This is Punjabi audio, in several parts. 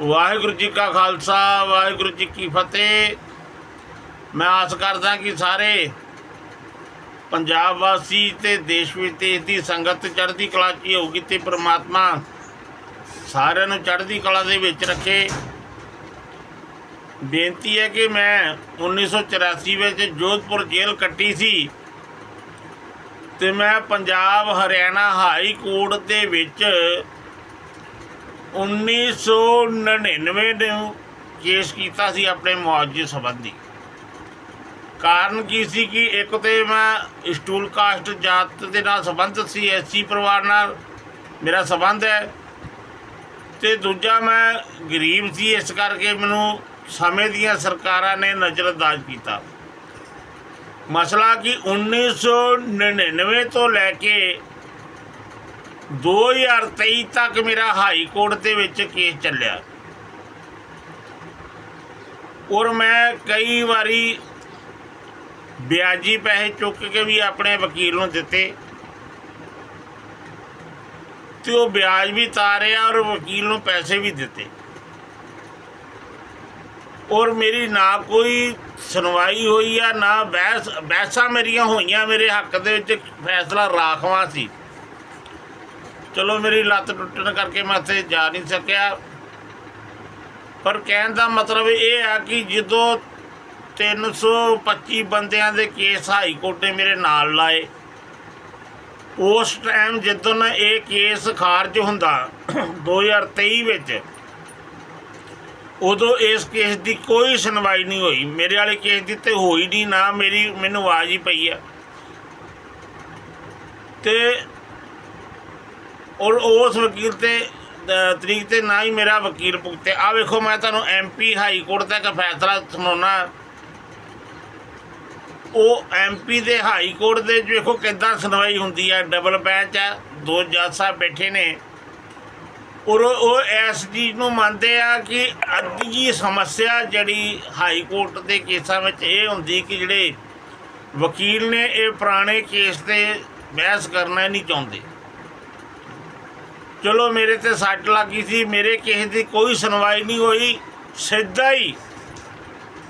ਵਾਹਿਗੁਰੂ ਜੀ ਕਾ ਖਾਲਸਾ, ਵਾਹਿਗੁਰੂ ਜੀ ਕੀ ਫਤਿਹ। ਮੈਂ ਆਸ ਕਰਦਾ ਕਿ ਸਾਰੇ ਪੰਜਾਬ ਵਾਸੀ ਤੇ ਦੇਸ਼ ਵਿੱਚ ਤੇ ਦੀ ਸੰਗਤ ਚੜ੍ਹਦੀ ਕਲਾ 'ਚ ਹੀ ਹੋਊਗੀ ਤੇ ਪ੍ਰਮਾਤਮਾ ਸਾਰਿਆਂ ਨੂੰ ਚੜ੍ਹਦੀ ਕਲਾ ਦੇ ਵਿੱਚ ਰੱਖੇ। ਬੇਨਤੀ ਹੈ ਕਿ ਮੈਂ 1984 ਵਿੱਚ ਜੋਧਪੁਰ ਜੇਲ੍ਹ ਕੱਟੀ ਸੀ ਤੇ ਮੈਂ ਪੰਜਾਬ ਹਰਿਆਣਾ ਹਾਈ ਕੋਰਟ ਦੇ ਵਿੱਚ 1999 ਨੂੰ ਕੇਸ ਕੀਤਾ ਸੀ ਆਪਣੇ ਮੁਆਵਜ਼ੇ ਸੰਬੰਧੀ। ਕਾਰਨ ਕੀ ਸੀ ਕਿ ਇੱਕ ਤੇ ਮੈਂ ਸਟੂਲ ਕਾਸਟ ਜਾਤ ਦੇ ਨਾਲ ਸੰਬੰਧਿਤ ਸੀ ਐਸਸੀ ਪਰਿਵਾਰ ਨਾਲ ਮੇਰਾ ਸੰਬੰਧ ਹੈ ਤੇ ਦੂਜਾ ਮੈਂ ਗਰੀਬ ਸੀ, ਇਸ ਕਰਕੇ ਮੈਨੂੰ ਸਮੇਂ ਦੀਆਂ ਸਰਕਾਰਾਂ ਨੇ ਨਜ਼ਰਅੰਦਾਜ਼ ਕੀਤਾ। ਮਸਲਾ ਕਿ 1999 ਤੋਂ ਲੈ ਕੇ 2023 ਤੱਕ ਮੇਰਾ ਹਾਈ ਕੋਰਟ ਦੇ ਵਿੱਚ ਕੇਸ ਚੱਲਿਆ। ਔਰ ਮੈਂ ਕਈ ਵਾਰੀ ਵਿਆਜੀ ਪੈਸੇ ਚੁੱਕ ਕੇ ਵੀ ਆਪਣੇ ਵਕੀਲ ਨੂੰ ਦਿੱਤੇ। ਤੇ ਉਹ ਵਿਆਜ ਵੀ ਤਾਰਿਆ ਔਰ ਵਕੀਲ ਨੂੰ ਪੈਸੇ ਵੀ ਦਿੱਤੇ। ਔਰ ਮੇਰੀ ਨਾ ਕੋਈ ਸੁਣਵਾਈ ਹੋਈ ਆ, ਨਾ ਬਹਿਸ ਬਹਿਸਾਂ ਮੇਰੀਆਂ ਹੋਈਆਂ। ਮੇਰੇ ਹੱਕ ਦੇ ਵਿੱਚ ਫੈਸਲਾ ਰਾਖਵਾ ਸੀ। ਚਲੋ ਮੇਰੀ ਲੱਤ ਟੁੱਟਣ ਕਰਕੇ ਮੈਂ ਉੱਥੇ ਜਾ ਨਹੀਂ ਸਕਿਆ। ਪਰ ਕਹਿਣ ਦਾ ਮਤਲਬ ਇਹ ਆ ਕਿ ਜਦੋਂ 325 ਬੰਦਿਆਂ ਦੇ ਕੇਸ ਹਾਈ ਕੋਰਟ ਨੇ ਮੇਰੇ ਨਾਲ ਲਾਏ, ਉਸ ਟਾਈਮ ਜਦੋਂ ਇਹ ਕੇਸ ਖਾਰਜ ਹੁੰਦਾ 2023 ਵਿੱਚ, ਉਦੋਂ ਇਸ ਕੇਸ ਦੀ ਕੋਈ ਸੁਣਵਾਈ ਨਹੀਂ ਹੋਈ। ਮੇਰੇ ਵਾਲੇ ਕੇਸ ਦੀ ਤੇ ਹੋਈ ਨਹੀਂ, ਨਾ ਮੇਰੀ, ਮੈਨੂੰ ਆਵਾਜ਼ ਹੀ ਪਈ ਆ। ਤੇ ਔਰ ਉਸ ਵਕੀਲ ਤੇ ਅ, ਤਰੀਕ ਤੇ ਨਾ ਹੀ ਮੇਰਾ ਵਕੀਲ ਭੁਗਤੇ ਆ ਵੇਖੋ ਮੈਂ ਤੁਹਾਨੂੰ ਐਮਪੀ ਹਾਈ ਕੋਰਟ ਦਾ ਇੱਕ ਫੈਸਲਾ ਸੁਣਾਉਣਾ। ਉਹ ਐਮਪੀ ਦੇ ਹਾਈ ਕੋਰਟ ਦੇ ਵਿੱਚ ਵੇਖੋ ਕਿੱਦਾਂ ਸੁਣਵਾਈ ਹੁੰਦੀ ਹੈ ਡਬਲ ਬੈਂਚ ਹੈ ਦੋ ਜੱਜ ਸਾਹਿਬ ਬੈਠੇ ਨੇ। ਔਰ ਉਹ ਇਸ ਚੀਜ਼ ਨੂੰ ਮੰਨਦੇ ਆ ਕਿ ਅੱਧੀ ਸਮੱਸਿਆ ਜਿਹੜੀ ਹਾਈ ਕੋਰਟ ਦੇ ਕੇਸਾਂ ਵਿੱਚ ਇਹ ਹੁੰਦੀ ਕਿ ਜਿਹੜੇ ਵਕੀਲ ਨੇ ਇਹ ਪੁਰਾਣੇ ਕੇਸ ਤੇ ਬਹਿਸ ਕਰਨਾ ਨਹੀਂ ਚਾਹੁੰਦੇ। ਚਲੋ ਮੇਰੇ ਤੇ ਸੱਟ ਲੱਗੀ ਸੀ ਮੇਰੇ ਕੇਸ ਦੀ ਕੋਈ ਸੁਣਵਾਈ ਨਹੀਂ ਹੋਈ ਸਿੱਧਾ ਹੀ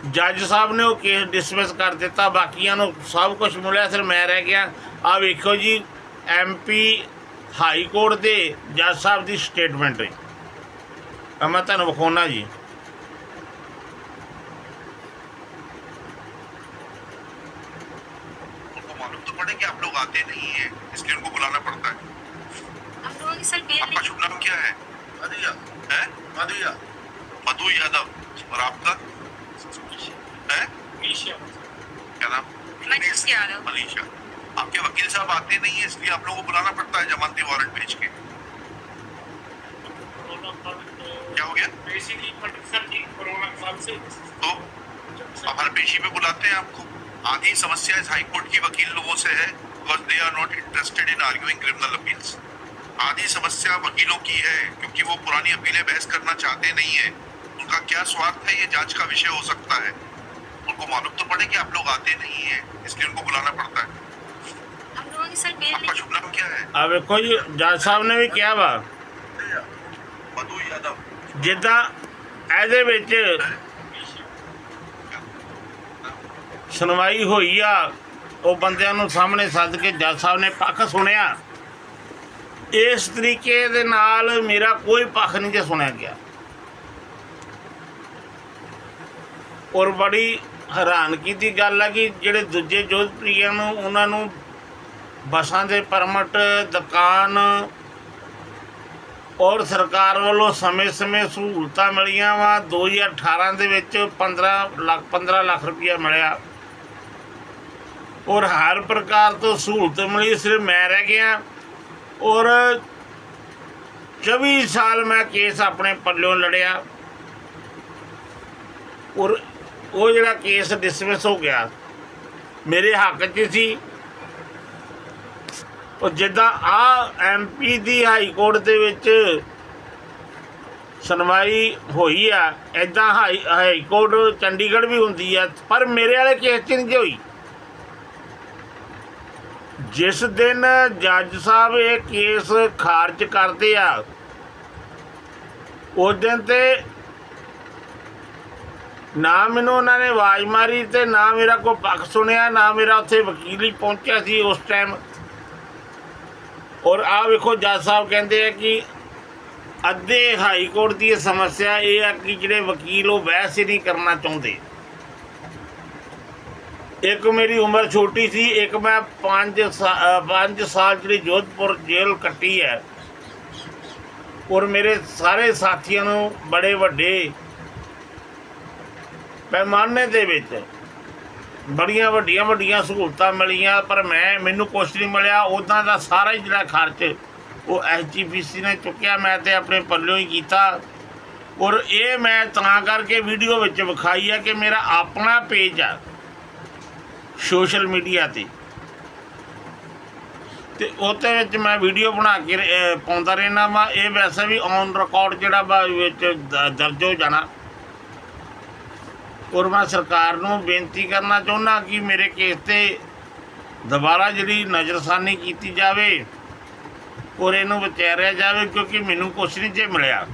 ਜੱਜ ਸਾਹਿਬ ਨੇ ਉਹ ਕੇਸ ਡਿਸਮਿਸ ਕਰ ਦਿੱਤਾ ਬਾਕੀਆਂ ਨੂੰ ਸਭ ਕੁਝ ਮਿਲਿਆ ਸਿਰ ਮੈਂ ਰਹਿ ਗਿਆ ਆ ਵੇਖੋ ਜੀ ਐਮਪੀ ਹਾਈ ਕੋਰਟ ਦੇ ਜੱਜ ਸਾਹਿਬ ਦੀ ਸਟੇਟਮੈਂਟ ਹੈ ਆ ਮੈਂ ਤੁਹਾਨੂੰ ਵਿਖਾਉਣਾ ਜੀ उनको मालूम तो पड़े कि आप लोग आते नहीं है इसलिए उनको बुलाना पड़ता है की सर बेल आपका शुभ नाम क्या है? मधुया। है? मधुया। मधु यादव। और आपका? है? क्या नाम? मनीष मनीषा आपके वकील साहब आते नहीं है इसलिए आप लोगों को बुलाना पड़ता है जमानती वारंट भेज के। क्या हो गया? सर तो अब हर पेशी में बुलाते हैं आपको। आधी समस्या इस हाई कोर्ट की वकील लोगों से है because they are not interested in arguing criminal appeals आधी समस्या वकीलों की है क्योंकि वो पुरानी अपीलें बहस करना चाहते नहीं है उनका क्या स्वार्थ है ये जांच का विषय हो सकता है उनको मालूम तो पड़े कि आप लोग आते नहीं है इसलिए उनको बुलाना पड़ता है हम लोगों की सर बेल आपका शुभ नाम क्या है ਆ ਵੇਖੋ ਜੀ ਜੱਜ ਸਾਹਿਬ ਨੇ ਵੀ ਕਿਹਾ ਵਾ मधु यादव ਜਿੱਦਾਂ ਇਹਦੇ ਵਿੱਚ ਸੁਣਵਾਈ ਹੋਈ ਆ ਉਹ ਬੰਦਿਆਂ ਨੂੰ ਸਾਹਮਣੇ ਸੱਦ ਕੇ ਜੱਜ ਸਾਹਿਬ ਨੇ ਪੱਖ ਸੁਣਿਆ ਇਸ ਤਰੀਕੇ ਦੇ ਨਾਲ ਮੇਰਾ ਕੋਈ ਪੱਖ ਨਹੀਂ ਜੇ ਸੁਣਿਆ ਗਿਆ। ਔਰ ਬੜੀ ਹੈਰਾਨਗੀ ਦੀ ਗੱਲ ਹੈ ਕਿ ਜਿਹੜੇ ਦੂਜੇ ਜੋਧਪ੍ਰਿਆ ਨੂੰ, ਉਹਨਾਂ ਨੂੰ ਬੱਸਾਂ ਦੇ ਪਰਮਟ, ਦੁਕਾਨ ਔਰ ਸਰਕਾਰ ਵੱਲੋਂ ਸਮੇਂ-ਸਮੇਂ ਸਹੂਲਤਾਂ ਮਿਲੀਆਂ ਵਾ। 2018 ਦੇ ਵਿੱਚ 15 ਲੱਖ 15 ਲੱਖ ਰੁਪਇਆ ਮਿਲਿਆ। ਔਰ ਹਰ ਪ੍ਰਕਾਰ ਤੋਂ ਸਹੂਲਤ ਮਿਲੀ, ਸਿਰਫ ਮੈਂ ਰਹਿ ਗਿਆ। ਔਰ 24 ਸਾਲ ਮੈਂ ਕੇਸ ਆਪਣੇ ਪੱਲਿਓਂ ਲੜਿਆ। ਔਰ ਉਹ ਜਿਹੜਾ ਕੇਸ ਡਿਸਮਿਸ ਹੋ ਗਿਆ, ਮੇਰੇ ਹੱਕ 'ਚ ਸੀ। ਉਹ ਜਿੱਦਾਂ ਆ ਐਮਪੀ ਦੀ ਹਾਈ ਕੋਰਟ ਦੇ ਵਿੱਚ ਸੁਣਵਾਈ ਹੋਈ ਆ ਐਦਾਂ ਹਾਈ ਹਾਈ ਕੋਰਟ ਚੰਡੀਗੜ੍ਹ ਵੀ ਹੁੰਦੀ ਆ, ਪਰ ਮੇਰੇ ਵਾਲੇ ਕੇਸ 'ਚ ਨਹੀਂ ਜੀ ਹੋਈ। ਜਿਸ ਦਿਨ ਜੱਜ ਸਾਹਿਬ ਇਹ ਕੇਸ ਖਾਰਜ ਕਰਦੇ ਆ, ਉਸ ਦਿਨ ਤੇ ਨਾ ਮੈਨੂੰ ਉਹਨਾਂ ਨੇ ਆਵਾਜ਼ ਮਾਰੀ ਤੇ ਨਾ ਮੇਰਾ ਕੋਈ ਪੱਖ ਸੁਣਿਆ, ਨਾ ਮੇਰਾ ਉੱਥੇ ਵਕੀਲ ਹੀ ਪਹੁੰਚਿਆ ਸੀ ਉਸ ਟਾਈਮ ਔਰ ਆ ਵੇਖੋ, ਜੱਜ ਸਾਹਿਬ ਕਹਿੰਦੇ ਆ ਕਿ ਅੱਧੇ ਹਾਈ ਕੋਰਟ ਦੀ ਇਹ ਸਮੱਸਿਆ ਇਹ ਆ ਕਿ ਜਿਹੜੇ ਵਕੀਲ ਉਹ ਬਹਿਸ ਹੀ ਨਹੀਂ ਕਰਨਾ ਚਾਹੁੰਦੇ। ਇੱਕ ਮੇਰੀ ਉਮਰ ਛੋਟੀ ਸੀ, ਇੱਕ ਮੈਂ 5 5 ਸਾਲ ਜਿਹੜੀ ਜੋਧਪੁਰ ਜੇਲ੍ਹ ਕੱਟੀ ਹੈ। ਔਰ ਮੇਰੇ ਸਾਰੇ ਸਾਥੀਆਂ ਨੂੰ ਬੜੇ ਵੱਡੇ ਪੈਮਾਨੇ ਦੇ ਵਿੱਚ ਬੜੀਆਂ ਵੱਡੀਆਂ ਵੱਡੀਆਂ ਸਹੂਲਤਾਂ ਮਿਲੀਆਂ, ਪਰ ਮੈਂ, ਮੈਨੂੰ ਕੁਛ ਨਹੀਂ ਮਿਲਿਆ। ਉਦਾਂ ਦਾ ਸਾਰਾ ਹੀ ਜਿਹੜਾ ਖਰਚ ਉਹ ਐਸਜੀਪੀਸੀ ਨੇ ਚੁੱਕਿਆ, ਮੈਂ ਤੇ ਆਪਣੇ ਪੱਲਿਓਂ ਹੀ ਕੀਤਾ। ਔਰ ਇਹ ਮੈਂ ਤਾਂ ਕਰਕੇ ਵੀਡੀਓ ਵਿੱਚ ਵਿਖਾਈ ਹੈ ਕਿ ਮੇਰਾ ਆਪਣਾ ਪੇਜ ਆ। ਸੋਸ਼ਲ ਮੀਡੀਆ ਤੇ। ਤੇ ਉਹਦੇ ਵਿੱਚ ਮੈਂ ਵੀਡੀਓ ਬਣਾ ਕੇ ਪਾਉਂਦਾ ਰਹਿਣਾ ਵਾ। ਇਹ ਵੈਸੇ ਵੀ ਔਨ ਰਿਕਾਰਡ ਜਿਹੜਾ ਵਾ ਵਿੱਚ ਦਰਜ ਹੋ ਜਾਣਾ। ਔਰ ਮੈਂ ਸਰਕਾਰ ਨੂੰ ਬੇਨਤੀ ਕਰਨਾ ਚਾਹੁੰਦਾ ਕਿ ਮੇਰੇ ਕੇਸ ਤੇ ਦੁਬਾਰਾ ਜਿਹੜੀ ਨਜ਼ਰਸਾਨੀ ਕੀਤੀ ਜਾਵੇ ਔਰ ਇਹਨੂੰ ਵਿਚਾਰਿਆ ਜਾਵੇ, ਕਿਉਂਕਿ ਮੈਨੂੰ ਕੁਛ ਨਹੀਂ ਜੇ ਮਿਲਿਆ।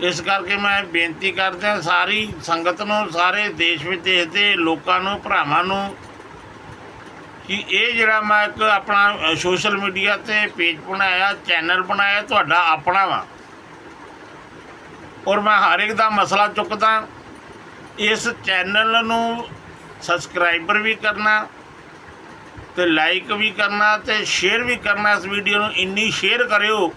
ਇਸ ਕਰਕੇ ਮੈਂ ਬੇਨਤੀ ਕਰਦਾ ਸਾਰੀ ਸੰਗਤ ਨੂੰ, ਸਾਰੇ ਦੇਸ਼ ਵਿਦੇਸ਼ ਦੇ ਲੋਕਾਂ ਨੂੰ, ਭਰਾਵਾਂ ਨੂੰ ਕਿ ਇਹ ਜਿਹੜਾ ਮੈਂ ਇੱਕ ਆਪਣਾ ਸੋਸ਼ਲ ਮੀਡੀਆ ਤੇ ਪੇਜ ਬਣਾਇਆ, ਚੈਨਲ ਬਣਾਇਆ, ਤੁਹਾਡਾ ਆਪਣਾ ਵਾ। ਔਰ ਮੈਂ ਹਰ ਇੱਕ ਦਾ ਮਸਲਾ ਚੁੱਕਦਾ, ਇਸ ਚੈਨਲ ਨੂੰ ਸਬਸਕ੍ਰਾਈਬਰ ਵੀ ਕਰਨਾ ਤੇ ਲਾਈਕ ਵੀ ਕਰਨਾ ਤੇ ਸ਼ੇਅਰ ਵੀ ਕਰਨਾ ਇਸ ਵੀਡੀਓ ਨੂੰ, ਇੰਨੀ ਸ਼ੇਅਰ ਕਰਿਓ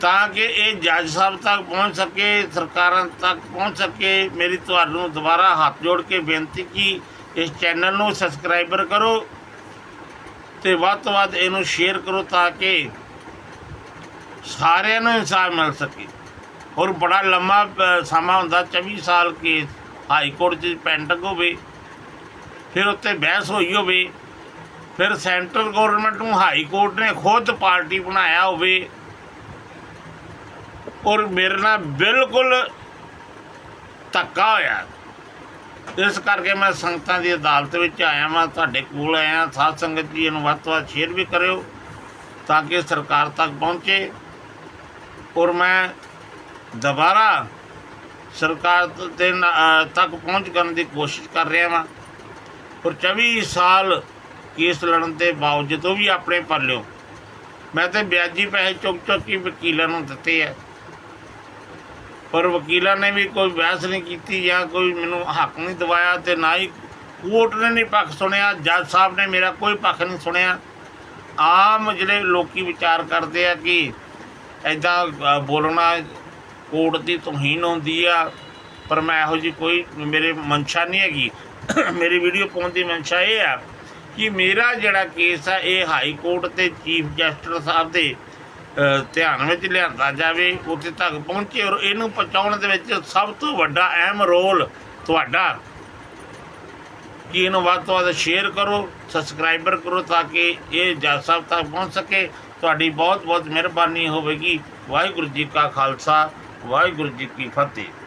ਤਾਂ ਕਿ ਇਹ ਜੱਜ ਸਾਹਿਬ ਤੱਕ ਪਹੁੰਚ ਸਕੇ, ਸਰਕਾਰਾਂ ਤੱਕ ਪਹੁੰਚ ਸਕੇ। ਮੇਰੀ ਤੁਹਾਨੂੰ ਦੁਬਾਰਾ ਹੱਥ ਜੋੜ ਕੇ ਬੇਨਤੀ ਕੀ ਇਸ ਚੈਨਲ ਨੂੰ ਸਬਸਕ੍ਰਾਈਬਰ ਕਰੋ ਤੇ ਵੱਧ ਤੋਂ ਵੱਧ ਇਹਨੂੰ ਸ਼ੇਅਰ ਕਰੋ ਤਾਂ ਕਿ ਸਾਰਿਆਂ ਨੂੰ ਇਨਸਾਫ ਮਿਲ ਸਕੇ। ਔਰ ਬੜਾ ਲੰਮਾ ਸਮਾਂ ਹੁੰਦਾ 24 ਸਾਲ ਕੇਸ ਹਾਈ ਕੋਰਟ 'ਚ ਪੈਂਡਿੰਗ ਹੋਵੇ, ਫਿਰ ਉੱਤੇ ਬਹਿਸ ਹੋਈ ਹੋਵੇ, ਫਿਰ ਸੈਂਟਰਲ ਗਵਰਨਮੈਂਟ ਨੂੰ ਹਾਈ ਕੋਰਟ ਨੇ ਖੁਦ ਪਾਰਟੀ ਬਣਾਇਆ ਹੋਵੇ ਔਰ ਮੇਰੇ ਨਾਲ ਬਿਲਕੁਲ ਧੱਕਾ ਹੋਇਆ। ਇਸ ਕਰਕੇ ਮੈਂ ਸੰਗਤਾਂ ਦੀ ਅਦਾਲਤ ਵਿੱਚ ਆਇਆ ਵਾਂ, ਤੁਹਾਡੇ ਕੋਲ ਆਇਆ ਸਾਧ ਸੰਗਤ ਜੀ, ਇਹਨੂੰ ਵੱਧ ਤੋਂ ਵੱਧ ਸ਼ੇਅਰ ਵੀ ਕਰਿਓ ਤਾਂ ਕਿ ਸਰਕਾਰ ਤੱਕ ਪਹੁੰਚੇ। ਔਰ ਮੈਂ ਦੁਬਾਰਾ ਸਰਕਾਰ ਦੇ ਨ- ਤੱਕ ਪਹੁੰਚ ਕਰਨ ਦੀ ਕੋਸ਼ਿਸ਼ ਕਰ ਰਿਹਾ ਵਾਂ। ਔਰ 24 ਸਾਲ ਕੇਸ ਲੜਨ ਦੇ ਬਾਵਜੂਦ ਉਹ ਵੀ ਆਪਣੇ ਪੱਲਿਓ ਮੈਂ ਤੇ ਵਿਆਜੀ ਪੈਸੇ ਚੁੱਕ ਚੁੱਕ ਕੇ ਵਕੀਲਾਂ ਨੂੰ ਦਿੱਤੇ ਆ। ਪਰ ਵਕੀਲਾਂ ਨੇ ਵੀ ਕੋਈ ਬਹਿਸ ਨਹੀਂ ਕੀਤੀ ਜਾਂ ਕੋਈ ਮੈਨੂੰ ਹੱਕ ਨਹੀਂ ਦਿਵਾਇਆ ਤੇ ਨਾ ਹੀ ਕੋਰਟ ਨੇ ਨਹੀਂ ਪੱਖ ਸੁਣਿਆ, ਜੱਜ ਸਾਹਿਬ ਨੇ ਮੇਰਾ ਕੋਈ ਪੱਖ ਨਹੀਂ ਸੁਣਿਆ। ਆਮ ਜਿਹੜੇ ਲੋਕੀ ਵਿਚਾਰ ਕਰਦੇ ਆ ਕਿ ਐਦਾਂ ਬੋਲਣਾ ਕੋਰਟ ਦੀ ਤੋਹੀਨ ਹੁੰਦੀ ਆ, ਪਰ ਮੈਂ ਇਹੋ ਜੀ ਕੋਈ ਮੇਰੇ ਮਨਸ਼ਾ ਨਹੀਂ ਹੈਗੀ। ਮੇਰੀ ਵੀਡੀਓ ਪਾਉਣ ਦੀ ਮਨਸ਼ਾ ਇਹ ਆ ਕਿ ਮੇਰਾ ਜਿਹੜਾ ਕੇਸ ਆ, ਇਹ ਹਾਈ ਕੋਰਟ ਤੇ ਚੀਫ ਜਸਟਿਸ ਸਾਹਿਬ ਦੇ ਧਿਆਨ ਵਿੱਚ ਲਿਆਂਦਾ ਜਾਵੇ, ਉੱਥੇ ਤੱਕ ਪਹੁੰਚੇ ਔਰ ਇਹਨੂੰ ਪਹੁੰਚਾਉਣ ਦੇ ਵਿੱਚ ਸਭ ਤੋਂ ਵੱਡਾ ਅਹਿਮ ਰੋਲ ਤੁਹਾਡਾ। ਕਿ ਇਹਨੂੰ ਵੱਧ ਤੋਂ ਵੱਧ ਸ਼ੇਅਰ ਕਰੋ ਸਬਸਕ੍ਰਾਈਬਰ ਕਰੋ ਤਾਂ ਕਿ ਇਹ ਜੱਜ ਸਾਹਿਬ ਤੱਕ ਪਹੁੰਚ ਸਕੇ। ਤੁਹਾਡੀ ਬਹੁਤ ਬਹੁਤ ਮਿਹਰਬਾਨੀ ਹੋਵੇਗੀ। ਵਾਹਿਗੁਰੂ ਜੀ ਕਾ ਖਾਲਸਾ, ਵਾਹਿਗੁਰੂ ਜੀ ਕੀ ਫਤਿਹ।